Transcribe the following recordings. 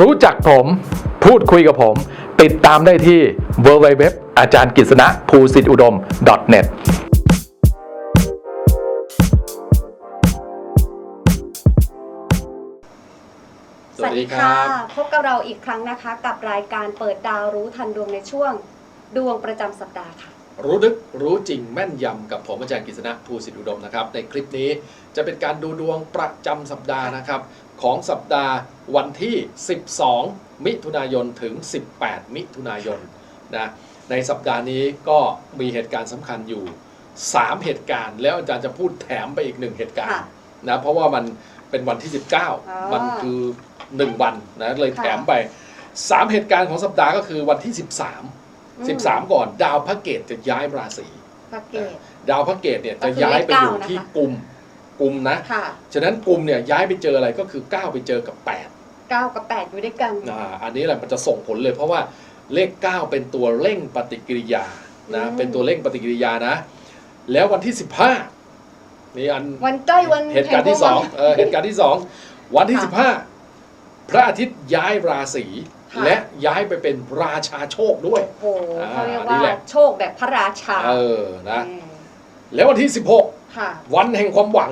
รู้จักผม พูดคุยกับผม ติดตามได้ที่ www อาจารย์กฤษณะภูสิทธิอุดม .net สวัสดีครับพบกับเราอีกครั้งนะคะ กับรายการเปิดดาวรู้ทันดวงในช่วง ดวงประจำสัปดาห์ค่ะ รู้ลึกรู้จริงแม่นยำกับผมอาจารย์กฤษณะภูสิทธิอุดมนะครับ ในคลิปนี้จะเป็นการดูดวงประจำสัปดาห์นะครับ ของสัปดาห์วันที่ 12 มิถุนายนถึง 18 มิถุนายนนะในสัปดาห์นี้ก็มีเหตุการณ์สำคัญอยู่ 3 เหตุการณ์ แล้วอาจารย์จะพูดแถมไปอีกหนึ่งเหตุการณ์ค่ะนะเพราะว่ามันเป็นวันที่ 19 มันคือ 1 วันนะเลยแถมไป 3 เหตุการณ์ของสัปดาห์ก็คือวันที่ 13อืม13 ก่อน ดาวพระเกตจะย้ายราศีพระเกตดาวพระเกตเนี่ยก็จะคือย้ายไปอยู่เลขเก้านะคะที่กลุ่ม กลุ่มนะ ค่ะฉะนั้นกลุ่มเนี่ยย้ายไปเจออะไรก็คือ 9 ไปเจอกับ8 9กับ8อยู่ด้วยกัน อ่าอันนี้แหละมันจะส่งผลเลย เพราะว่าเลข 9 เป็นตัวเร่งปฏิกิริยานะอืม เป็นตัวเร่งปฏิกิริยานะ แล้ววันที่ 15นี่อัน วันใกล้วันเหตุการณ์ที่แห่สองวัน เออเหตุการณ์ที่สองวันที่ค่ะ15พระอาทิตย์ย้ายราศีค่ะ และย้ายไปเป็นราชาโชคด้วย โอ้โหอ่าเขาเรียกนี่ว่าแหละ โชคแบบพระราชาเออนะเออ แล้ววันที่16ค่ะวันแห่งความหวัง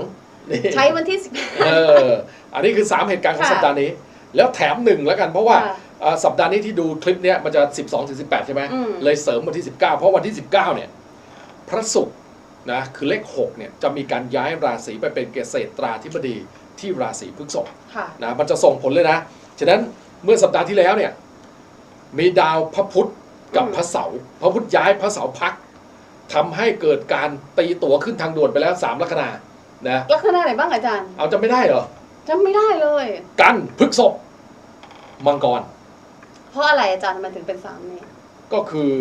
นี่ใช้วันที่เอออันนี้คือ 3 เหตุการณ์ของค่ะสัปดาห์นี้ แล้วแถมหนึ่งแล้วกันเพราะว่าค่ะอ่าสัปดาห์นี้ที่ดูคลิปเนี้ยมันจะ 12ถึง18 ใช่ไหมอืม เลยเสริมวันที่ 19 เพราะวันที่ 19 เนี่ย พระศุกร์นะคือเลข 6 เนี่ย จะมีการย้ายราศีไปเป็นเกษตราธิบดีที่ราศีพฤษภ ค่ะ นะมันจะส่งผลเลยนะ ฉะนั้นเมื่อสัปดาห์ที่แล้วเนี่ยมีดาวพระพุธกับอืม พระเสาร์พระพุธย้ายพระเสาร์พัก ทำให้เกิดการตีตั๋วขึ้นทางด่วนไปแล้วสามลัคนานะลัคนาไหนบ้างอาจารย์เอาจะไม่ได้เหรอ จำไม่ได้เลย กันพฤกษบมังกร เพราะอะไรอาจารย์ทำไมถึงเป็นสามเนี่ยก็คือ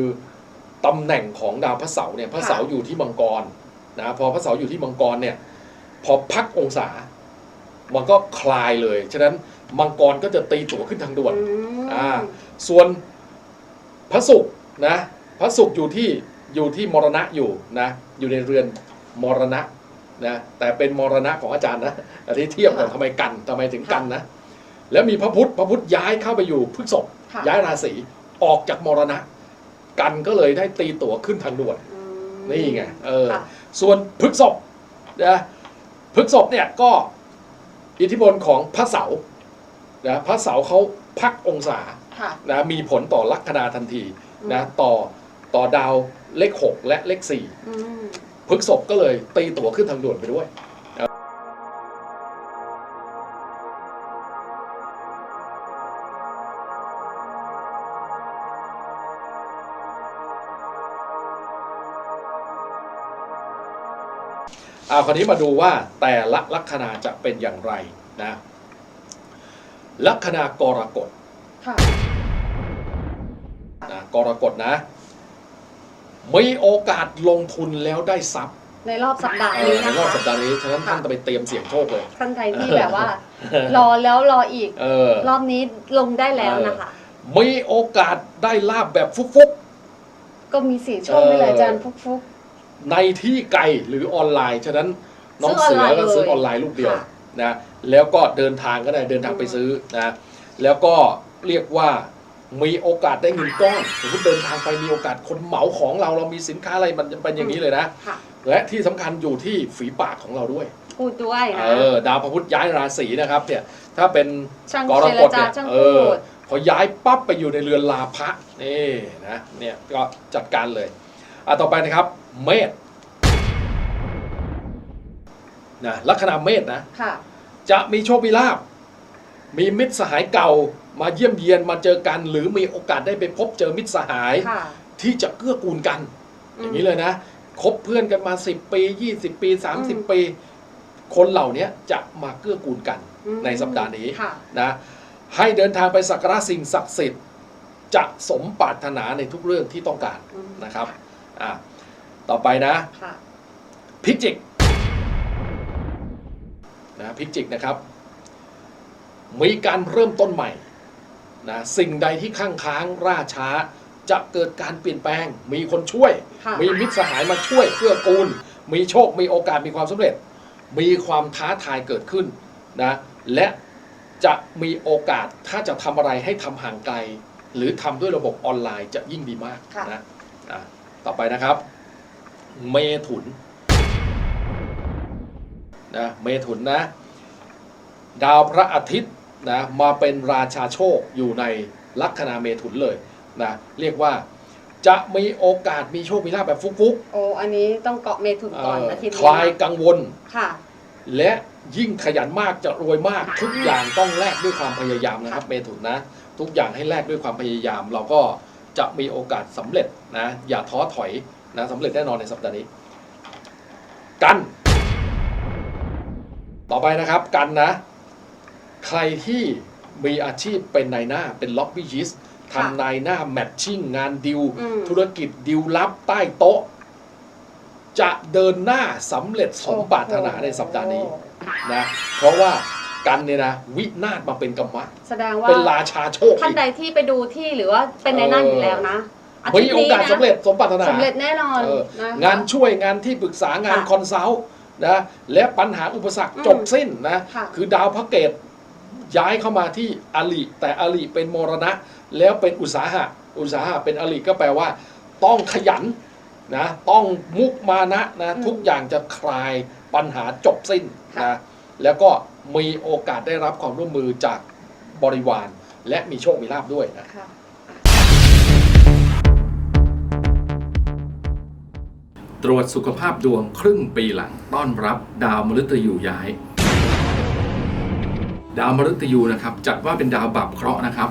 ตำแหน่งของดาวพระเสาร์เนี่ยพระเสาร์อยู่ที่มังกรนะพอพระเสาร์อยู่ที่มังกรเนี่ย พอพักองศา มันก็คลายเลยฉะนั้นมังกรก็จะตีตั๋วขึ้นทางด่วนอืม อ่าส่วนพระศุกร์นะพระศุกร์อยู่ที่ อยู่ที่มรณะอยู่นะอยู่ในเรือนมรณะนะแต่เป็นมรณะของอาจารย์นะอันนี้เทียบกันทำไมกันทำไมถึงกันนะแล้วมีพระพุธพระพุธย้ายเข้าไปอยู่พฤษภค่ะย้ายราศีออกจากมรณะ กันก็เลยได้ตีตั๋วขึ้นทางด่วนอืมนี่ไงเออค่ะส่วนพฤกษบนะพฤกษบเนี่ยก็อิทธิพลของพระเสาร์นะพระเสาร์เขาพักองศาค่ะนะมีผลต่อลัคนาทันทีอืมนะต่อต่อดาว เลข 6 และเลขอืม4พฤกษบก็เลยตีตั๋วขึ้นทางด่วนไปด้วยเอาคราวนี้มาดูว่าแต่ละลัคนาจะเป็นอย่างไรนะลัคนากรกฎค่ะนะกรกฎนะ มีโอกาสลงทุนแล้วได้ทรัพย์ในรอบสัปดาห์เอนี้อในนะรอบคะ สัปดาห์นี้ฉะนั้นค่ะท่านต้องไปเตรียมเสี่ยงโชคเลย ท่านใดที่แบบว่า รอแล้วรออีก เออ รอบนี้ลงได้แล้วนะคะ มีโอกาสได้ลาบแบบฟุกก็มีสีโชคนี่แหละอาจารย์ฟุกฟุก ๆ ในที่ไกลหรือออนไลน์ ฉะนั้นน้องซื้เสือออนไลน์อก็ซื้อเลยออนไลน์ลูกเดียวค่ะนะแล้วก็เดินทางก็ได้เดินทางไปซื้อนะแล้วก็เรียกว่า มีโอกาสได้เงินก้อนสมมติเดินทางไปมีโอกาสคนเหมาของเราเรามีสินค้าอะไรมันจะเป็นอย่างนี้เลยนะค่ะและที่สำคัญอยู่ที่ฝีปากของเราด้วย พูดด้วยนะ เออดาวพระพุธย้ายราศีนะครับเนี่ยถ้าเป็นช่างกรเจกรฎจาเนี่ยช่างเอพูอด พอย้ายปั๊บไปอยู่ในเรือนลาภะนี่นะเนี่ยก็จัดการเลยอะต่อไปนะครับเมษนะลัคนาเมษนะ ค่ะ จะมีโชคมีลาบ มีมิตรสหายเก่ามาเยี่ยมเยียนมาเจอกัน หรือมีโอกาสได้ไปพบเจอมิตรสหาย ค่ะ ที่จะเกื้อกูลกันอืมอย่างนี้เลยนะคบเพื่อนกันมา 10 ปี 20 ปี อืม 30 ปี คนเหล่านี้จะมาเกื้อกูลกัน อืมในสัปดาห์นี้ ค่ะ นะให้เดินทางไปสักการะสิ่งศักดิ์สิทธิ์จะสมปรารถนาในทุกเรื่องที่ต้องการอืม นะครับอะต่อไปนะ ค่ะ พิจิกนะพิจิกนะครับ มีการเริ่มต้นใหม่นะสิ่งใดที่ข้างค้างล่าช้า จะเกิดการเปลี่ยนแปลง มีคนช่วย ค่ะ มีมิตรสหายมาช่วยเกื้อกูล มีโชคมีโอกาสมีความสำเร็จ มีความท้าทายเกิดขึ้นนะและจะมีโอกาสถ้าจะทำอะไรให้ทำห่างไกล หรือทำด้วยระบบออนไลน์จะยิ่งดีมากค่ะ นะอะต่อไปนะครับ เมถุนนะเมถุนนะ ดาวพระอาทิตย์ นะมาเป็นราชาโชคอยู่ในลัคนาเมถุนเลยนะเรียกว่าจะมีโอกาสมีโชค มีลาภแบบฟุกโอ้อันนี้ต้องเกาะเมถุนๆก่อนเอ่ออาทิตย์คนี้ลายกังวล ค่ะ และยิ่งขยันมากจะรวยมากทุกอย่างต้องแลกด้วยความพยายามนะครับ เมถุนนะ ทุกอย่างให้แลกด้วยความพยายาม เราก็จะมีโอกาสสำเร็จนะอย่าท้อถอยนะสำเร็จแน่นอนในสัปดาห์นี้ กัน ต่อไปนะครับกันนะ ใครที่มีอาชีพเป็นนายหน้าเป็นล็อบบี้ยิสค่ะทำนายหน้าแมทชิ่งงานดิว อืม ธุรกิจดิวลับใต้โต๊ะ จะเดินหน้าสำเร็จสมปรารถนาในสัปดาห์นี้โอ้โหนะเพราะว่ากันเนี่ยนะวินาศมาเป็นกรรมะ แสดงว่าเป็นราชาโชคท่านอีก ใดที่ไปดูที่หรือว่าเป็นในหน้าอยู่แล้วนะอามีทิตย์โอนี้กาสนะสำเร็จสมปรารถนาสำเร็จแน่นอนเออนะคะ งานช่วยงานที่ปรึกษางานค่ะคอนซัลท์นะและปัญหาอุปสรรคอืมจบสิ้นนะค่ะ คือดาวพระเกต ย้ายเข้ามาที่อลิแต่อลิเป็นมรณะ แล้วเป็นอุตสาหะ อุตสาหะเป็นอลิก็แปลว่า ต้องขยันนะต้องมุกมานะนะอืมทุกอย่างจะคลายปัญหาจบสิ้นค่ะนะแล้วก็มีโอกาสได้รับความร่วมมือจากบริวาร และมีโชคมีลาภด้วยนะค่ะตรวจสุขภาพดวงครึ่งปีหลังต้อนรับดาวมฤตยูย้าย ดาวมฤตยูนะครับจัดว่าเป็นดาวบับเคราะห์นะครับ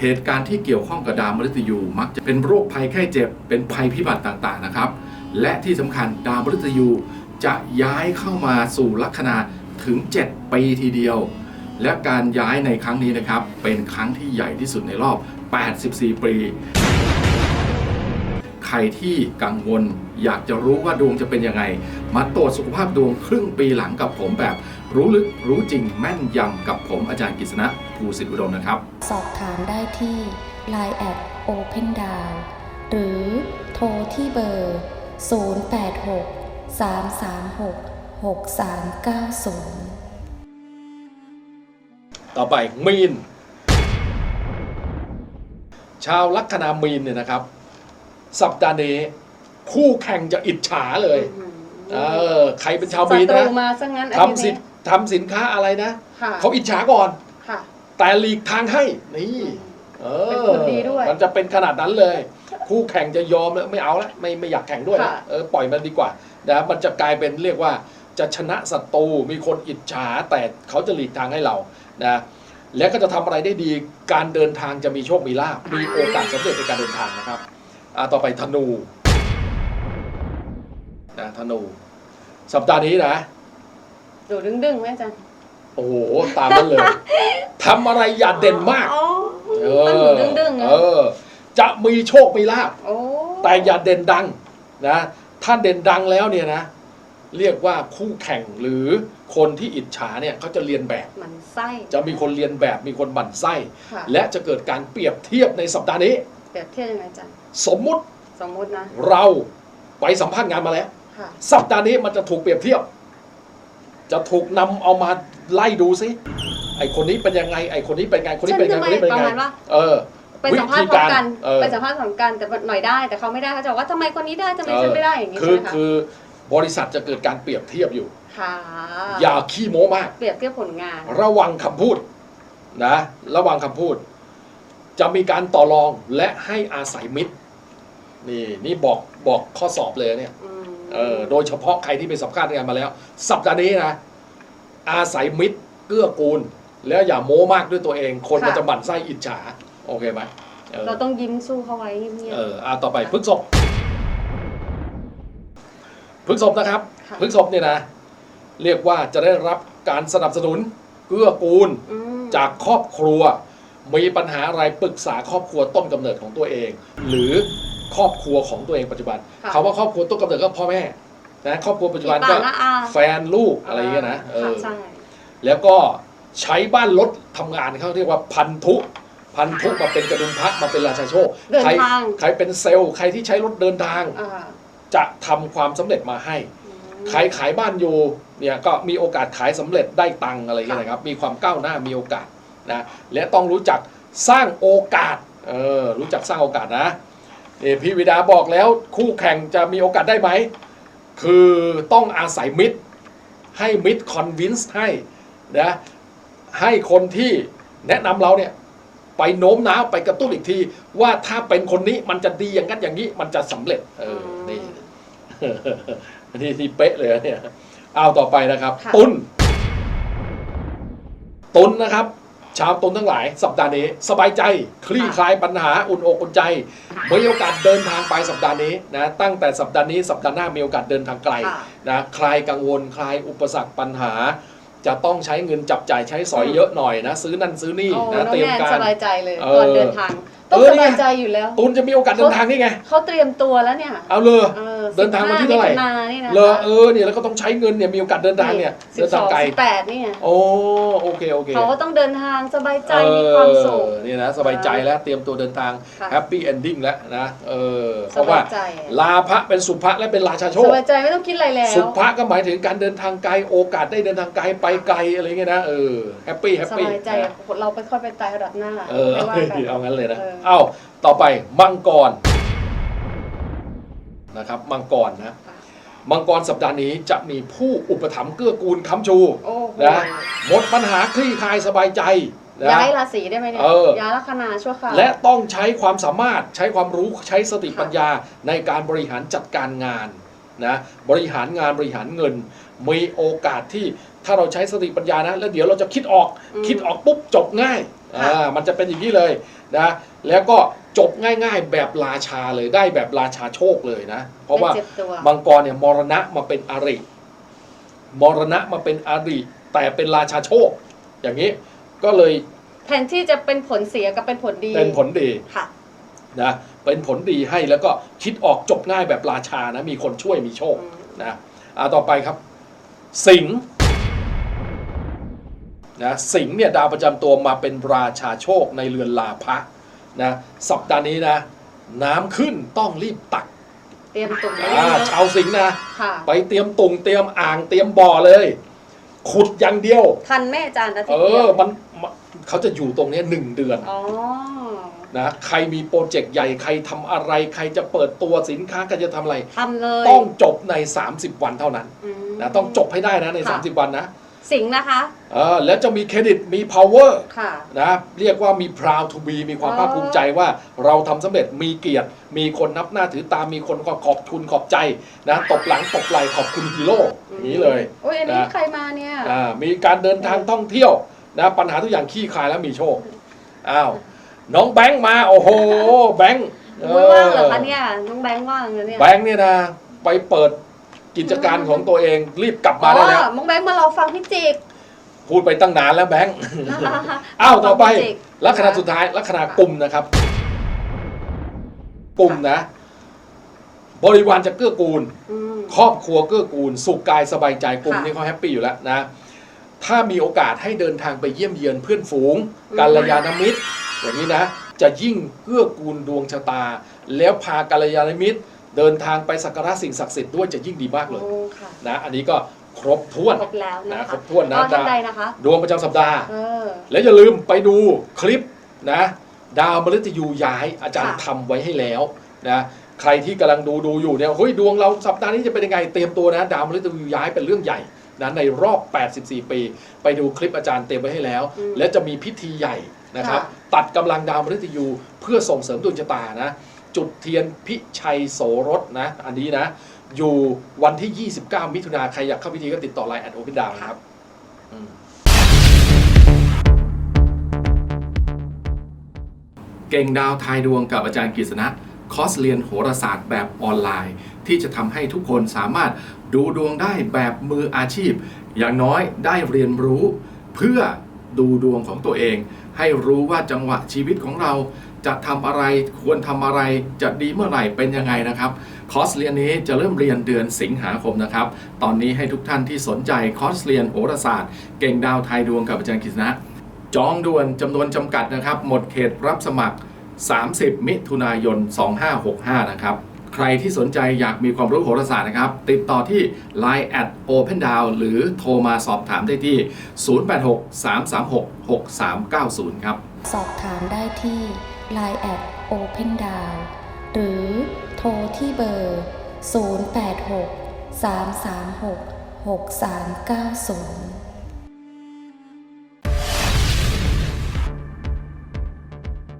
เหตุการณ์ที่เกี่ยวข้องกับดาวมฤตยูมักจะเป็นโรคภัยไข้เจ็บ เป็นภัยพิบัติต่างๆนะครับ และที่สำคัญดาวมฤตยูจะย้ายเข้ามาสู่ลัคนาถึง 7 ปีทีเดียว และการย้ายในครั้งนี้นะครับ เป็นครั้งที่ใหญ่ที่สุดในรอบ 84 ปี ใครที่กังวลอยากจะรู้ว่าดวงจะเป็นยังไง มาตรวจสุขภาพดวงครึ่งปีหลังกับผมแบบ รู้ลึกรู้จริงแม่นยำกับผมอาจารย์กฤษณะภูสิทธิอุดมนะครับ สอบถามได้ที่ Line แอด Open d o w n หรือโทรที่เบอร์ 086 336 6390 ต่อไปมีน ชาวลัคนามีนเนี่ยนะครับ สัปดาห์นี้คู่แข่งจะอิจฉาเลย เออ ใครเป็นชาวมีนศัตรูนะมาซะงั้นอาทิตทำย์สินี้น ทำสินค้าอะไรนะ ค่ะเขาอิจฉาก่อน ค่ะ แต่หลีกทางให้ นี่ เออเป็นคนดีด้วยมันจะเป็นขนาดนั้นเลย คู่แข่งจะยอมแล้วไม่เอาแล้วไม่ไม่อยากแข่งด้วยละค่ะ เออปล่อยมันดีกว่านะมันจะกลายเป็นเรียกว่าจะชนะศัตรูมีคนอิจฉาแต่เขาจะหลีกทางให้เรานะและก็จะทำอะไรได้ดีการเดินทางจะมีโชคมีลาภมีโอกาสสำเร็จในการเดินทางนะครับอ่าต่อไปธนูนะธนู สัปดาห์นี้นะ ดูดึงๆไหมอาจารย์โอ้โห ตามนั้นเลย ทำอะไรอย่าเด่นมาก อ๋อเอต้องอดูดึงๆเอนะอจะมีโชค มีลาภโอ้แต่อย่าเด่นดังนะ ถ้าเด่นดังแล้วเนี่ยนะ เรียกว่าคู่แข่งหรือคนที่อิจฉาเนี่ยเขาจะเรียนแบบมันไส้จะมีคนเรียนแบบ มีคนบั่นไส้ ค่ะและจะเกิดการเปรียบเทียบในสัปดาห์นี้เปรียบเทียบยังไงอาจารย์สมมุติสมมุตินะ เราไปสัมภาษณ์งานมาแล้ว ค่ะ สัปดาห์นี้มันจะถูกเปรียบเทียบ จะถูกนำเอามาไล่ดูซิไอคนนี้เป็นยังไงไอคนนี้เป็นไงคนนี้เป็นยังไงคนนี้เป็นยังประไงมาณว่า เออ ไปสัมภาษณ์พร้อมกันเออ ไปสัมภาษณ์พร้อมกันแต่หน่อยได้แต่เขาไม่ได้เขาจะบอกว่าทำไมคนนี้ได้ทำไมฉันไม่ได้อย่างนี้คืใช่อไหมคะคือบริษัทจะเกิดการเปรียบเทียบอยู่ ค่ะอย่าขี้โม้มาก เปรียบเทียบผลงานระวังคำพูดนะ ระวังคำพูด จะมีการต่อรองและให้อาศัยมิตร นี่นี่บอกบอกข้อสอบเลยเนี่ย อืม เออโดยเฉพาะใครที่ไปสัมภาษณ์งานมาแล้ว สัปดาห์นี้นะ อาศัยมิตรเกื้อกูล แล้วอย่าโม้มากด้วยตัวเอง คนมันจะหมั่นไส้อิจฉา โอเคไหมเออเราต้องยิ้มสู้เขาไว้เงียบเอออะต่อไปพฤกษบพฤกษบนะครับค่ะพฤกษบเนี่ยนะ เรียกว่าจะได้รับการสนับสนุนเกื้อกูลๆอืมจากครอบครัว มีปัญหาอะไรปรึกษาครอบครัวต้นกำเนิดของตัวเอง หรือ ครอบครัวของตัวเองปัจจุบันค่ะคำว่าครอบครัวต้นกำเนิดก็พ่อแม่นะครอบครัวปัจจุบันพี่ก็ป่าน้าอาแฟนลูกอะไรอย่างเงี้ยนะเอค่ะอใช่ แล้วก็ใช้บ้านรถทำงานเขาเรียกว่าพันธุ พันธุมาเป็นกระดุมพระมาเป็นราชาโชคเดินใครทาง ใครเป็นเซลล์ใครที่ใช้รถเดินทางอ่าจะทำความสำเร็จมาให้ อืม ใครขายบ้านอยู่เนี่ยก็มีโอกาสขายสำเร็จได้ตังค์อะไรอย่างเงี้ยนะครับมีความก้าวหน้ามีโอกาสนะและต้องรู้จักสร้างโอกาสเออรู้จักสร้างโอกาสนะ นี่พี่วิดาบอกแล้วคู่แข่งจะมีโอกาสได้ไหม คือต้องอาศัยมิตร ให้มิตรคอนวินส์ให้นะให้คนที่แนะนำเราเนี่ย ไปโน้มน้าวไปกระตุ้นอีกที ว่าถ้าเป็นคนนี้มันจะดีอย่างนั้นอย่างนี้มันจะสำเร็จ เออนี่นี่ที่เป๊ะเลยนะเนี่ยเอาต่อไปนะครับค่ะตุนตุนนะครับ ชาวตุนทั้งหลายสัปดาห์นี้ สบายใจคลี่คลายปัญหาอุ่นอกอุ่นใจมีโอกาสเดินทางไปสัปดาห์นี้นะตั้งแต่สัปดาห์นี้สัปดาห์หน้ามีโอกาสเดินทางไกลค่ะนะคลายกังวลคลายอุปสรรคปัญหา จะต้องใช้เงินจับจ่ายใช้สอยเยอะหน่อยนะ ซื้อนั่นซื้อนี่โอ้นะน้องเตรียมแนนการสบายใจเลยเออก่อนเดินทางต้องเออสเนี่ยบายใจอยู่แล้วตุนจะมีโอกาสเดินทางนี่ไงเขาเตรียมตัวแล้วเนี่ย เอาเลยออเดินทางวันที่เท่าไหร่15มิถุนายนนี่นะเลอเออเนี่ยแล้วก็ต้องใช้เงินเนี่ยมีโอกาสเดินทางเนี่ยสิเดิบนสทาองงไกลสิบแปดนี่ไงโอ้โอเคโอเคเขาก็ต้องเดินทางสบายใจมีความสุขเออนี่นะสบายใจแล้วเตรียมตัวเดินทางค่ะแฮปปี้เอนดิ้งแล้วนะเออเพสราะว่าบายใจลาภะเป็นสุภะและเป็นราชาโชสคบายใจไม่ต้องคิดอะไรแล้วสุภะก็หมายถึงการเดินทางไกลโอกาสได้เดินทางไกลไปไกลอะไรเงี้ยนะเออแฮปปี้แฮปสปี้บายใจอะเราไปค่อยไปตายระดับหน้าเออไม่ว่ากันเอางั้นเลยนะเออเอ้าต่อไปมังกรนะครับมังกรนะค่ะมังกรสัปดาห์นี้จะมีผู้อุปถัมภ์เกื้อกูลค้ำชูโอ้โห นะหมดปัญหาคลี่คลายสบายใจนะ ย้ายราศีได้ไหมเนี่ยเออ ย้ายลัคนาชั่วคราว และต้องใช้ความสามารถใช้ความรู้ใช้สติปัญญาในการบริหารจัดการงานนะบริหารงานบริหารเงิน มีโอกาสที่ถ้าเราใช้สติปัญญานะ แล้วเดี๋ยวเราจะคิดออกอืม คิดออกปุ๊บจบง่ายค่ะ อ่ามันจะเป็นอย่างนี้เลยนะแล้วก็จบง่ายๆแบบราชาเลยได้แบบราชาโชคเลยนะ เพราะว่าไม่เจ็บตัว มังกรเนี่ยมรณะมาเป็นอริ มรณะมาเป็นอริ แต่เป็นราชาโชค อย่างนี้ก็เลยแทนที่จะเป็นผลเสียกับเป็นผลดีเป็นผลดี ค่ะ นะเป็นผลดีให้แล้วก็คิดออกจบง่ายแบบราชานะ มีคนช่วยมีโชคอืมนะอ่าต่อไปครับ สิงห์ นะสิงห์เนี่ยดาวประจำตัวมาเป็นราชาโชคในเรือนลาภะนะสัปดาห์นี้นะ น้ำขึ้นต้องรีบตักเตรียมตุ่มไว้อ่าเยอะชาวสิงห์นะ ค่ะ ไปเตรียมตุ่งเตรียมอ่างเตรียมบ่อเลย ขุดอย่างเดียว ทันแม่อาจารย์อาทิเอตย์เดียอวมันมันเขาจะอยู่ตรงเนี้ยหนึ่งเดือน อ๋อ นะใครมีโปรเจกต์ใหญ่ใครทำอะไร ใครจะเปิดตัวสินค้าใครจะทำอะไร ทำเลยต้องจบใน 30 วันเท่านั้นอืมนะต้องจบให้ได้นะใน ค่ะ 30 วันนะ สิงห์นะคะ เออแล้วจะมีเครดิตมี power ค่ะ นะเรียกว่ามี proud to be มีความอ๋อภาคภูมิใจว่าเราทำสำเร็จมีเกียรติ มีคนนับหน้าถือตามมีคนขอบคุณขอบใจนะตบหลังตบไหล่ขอบคุณฮีโร่อย่างนี้เลยโอ้ยอันนี้นะใครมาเนี่ย อ่ามีการเดินทางท่องเที่ยวนะปัญหาทุกอย่างขี้คลายแล้วมีโชคอ้าวน้องแบงค์มาโอ้โหแบงค์ไม่ว่างเหรอคะเนี่ย น้องแบงค์ว่างเลยเนี่ย แบงค์เนี่ยนะไปเปิด กิจการของตัวเองรีบกลับมาได้แล้ว อ๋อน้องแบงค์มารอฟังพี่จิก พูดไปตั้งนานแล้วแบงค์นะคะอ้าวต่อไปฟังพี่จิก ลัคนาสุดท้ายลัคนากลุ่มนะครับกลุ่มนะ บริวารจะเกื้อกูล อืม ครอบครัวเกื้อกูล สุขกายสบายใจกลุ่มค่ะนี้เขาแฮปปี้อยู่แล้วนะ ถ้ามีโอกาสให้เดินทางไปเยี่ยมเยือนเพื่อนฝูงอืม กัลยาณมิตรอย่างนี้นะ จะยิ่งเกื้อกูลดวงชะตา แล้วพากัลยาณมิตร เดินทางไปสักการะสิ่งศักดิ์สิทธิ์ด้วยจะยิ่งดีมากเลยโอ้ค่ะ นะอันนี้ก็ครบถ้วนครบแล้วนะนะคะครบถ้วนนะอ๋อท่านใดนะคะ ดวงประจำสัปดาห์ เออ แล้วอย่าลืมไปดูคลิปนะดาวมฤตยูย้ายอาจารย์ค่ะ ทำไว้ให้แล้วนะใครที่กำลังดูดูอยู่เนี่ยเฮ้ยดวงเราสัปดาห์นี้จะเป็นยังไงเตรียมตัวนะดาวมฤตยูย้ายเป็นเรื่องใหญ่นะในรอบ 84 ปี ไปดูคลิปอาจารย์เตรียมไว้ให้แล้ว อืมและจะมีพิธีใหญ่นะครับค่ะตัดกำลังดาวมฤตยูเพื่อส่งเสริมดวงชะตานะ จุดเทียนพิชัยโสรสนะ อันนี้นะ อยู่วันที่ 29 มิถุนาใครอยากเข้าพิธีก็ติดต่อไลน์แอดโอเปนดาวนะครับอืมเก่งดาวทายดวงกับอาจารย์กฤษณะคอร์สเรียนโหราศาสตร์แบบออนไลน์ ที่จะทำให้ทุกคนสามารถดูดวงได้แบบมืออาชีพ อย่างน้อยได้เรียนรู้ เพื่อดูดวงของตัวเอง ให้รู้ว่าจังหวะชีวิตของเรา จะทำอะไรควรทำอะไรจะดีเมื่อไหร่เป็นยังไงนะครับคอร์สเรียนนี้จะเริ่มเรียนเดือนสิงหาคมนะครับ ตอนนี้ให้ทุกท่านที่สนใจคอร์สเรียนโหราศาสตร์ เก่งดาวไทยดวงกับอาจารย์กฤษณะจองด่วนจำนวนจำกัดนะครับ หมดเขตรับสมัคร 30 มิถุนายน 2565 นะครับใใครที่สนใจอยากมีความรู้โหราศาสตร์นะครับ ติดต่อที่ Line at Open Down หรือโทรมาสอบถามได้ที่ 086 336 6390 ครับ สอบถามได้ที่ Line at Open Down หรือโทรที่เบอร์ 086 336 6390